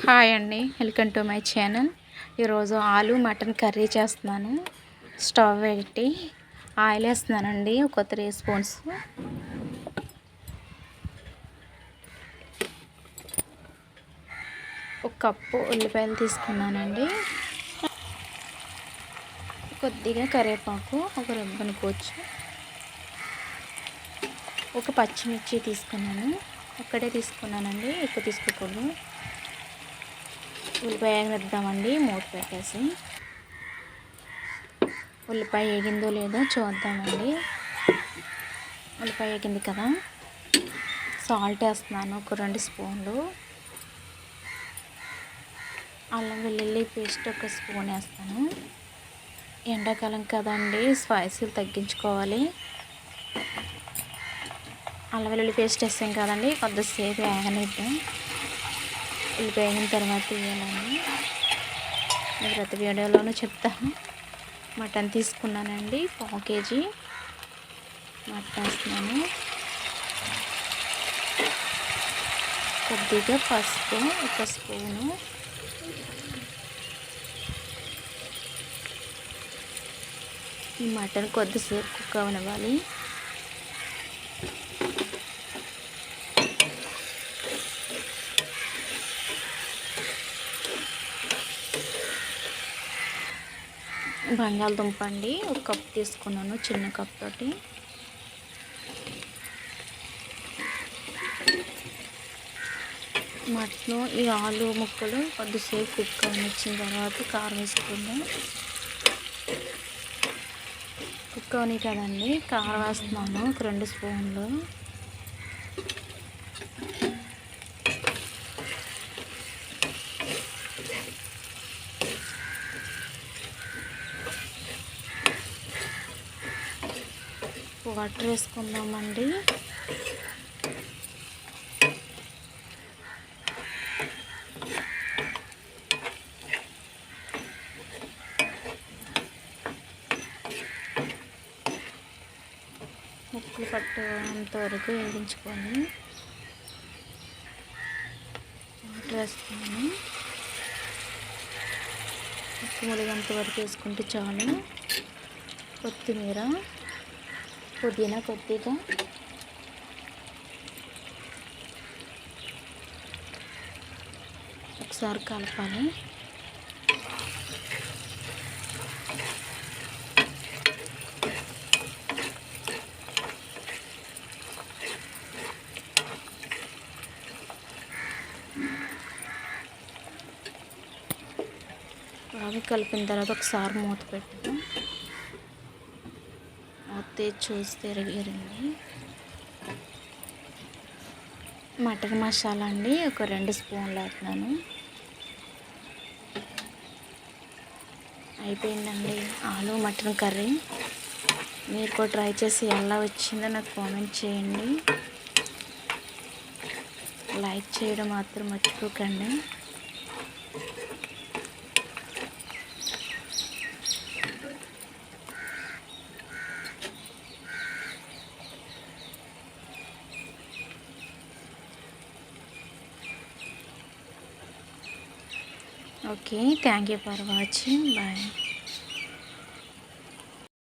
Hi అండి. Welcome to my channel. ఈరోజు ఆలు మటన్ కర్రీ చేస్తున్నాను. స్టవ్ పెట్టి ఆయిల్ వేస్తున్నానండి. ఒక త్రీ స్పూన్స్. ఒక కప్పు ఉల్లిపాయలు తీసుకున్నానండి. కొద్దిగా కరివేపాకు ఒక రెబ్బనుకోవచ్చు ఒక పచ్చిమిర్చి తీసుకున్నాను. ఒక్కటే తీసుకున్నానండి. ఎక్కువ తీసుకోకూడదు. ఉల్లిపాయ వేద్దామండి మూత పెట్టేసి. ఉల్లిపాయ వేగిందో లేదో చూద్దామండి. ఉల్లిపాయ ఏగింది కదా? సాల్ట్ వేస్తున్నాను ఒక రెండు స్పూన్లు. అల్లం వెల్లుల్లి పేస్ట్ ఒక స్పూన్ వేస్తాను. ఎండాకాలం కదండి స్పైసీలు తగ్గించుకోవాలి. అల్లం వెల్లుల్లి పేస్ట్ వేస్తాం కదండి కొద్దిసేపు వేగనిద్దాం. ఇది వేగిన తర్వాత వేయాలని ప్రతి వీడియోలోనూ చెప్తాను. మటన్ తీసుకున్నానండి పావు కేజీ మటన్ వేస్తున్నాను. కొద్దిగా పసుపు ఒక స్పూను. ఈ మటన్ కొద్దిసేపు కుక్ అవనివ్వాలి బంగాళదుంప అండి. ఒక కప్ తీసుకున్నాను చిన్న కప్ తోటి. మటన్ ఈ ఆలు ముక్కలు కొద్దిసేపు కుక్ వచ్చిన తర్వాత కారం వేసుకుందాం. కుక్ అవని కదండి కారం వేస్తున్నాను ఒక రెండు స్పూన్లు. వాటర్ వేసుకుందామండి. ముక్కలు పట్టేంత వరకు వేయించుకొని వాటర్ వేసుకున్నాను. ముక్కు ములిగంత వరకు వేసుకుంటే చాలు. కొత్తిమీర. పుదీనా కొద్దిగా. ఒకసారి కలపాలి. బాగా కలిపిన తర్వాత ఒకసారి మూత పెట్టుదాం చూస్తే చూస్తే ఎరిగింది మటన్ మసాలా అండి ఒక రెండు స్పూన్లు వేస్తున్నాను. అయిపోయిందండి ఆలు మటన్ కర్రీ. మీరు కూడా ట్రై చేసి ఎలా వచ్చిందో నాకు కామెంట్ చేయండి. లైక్ చేయడం మాత్రం మర్చిపోకండి. Okay thank you for watching bye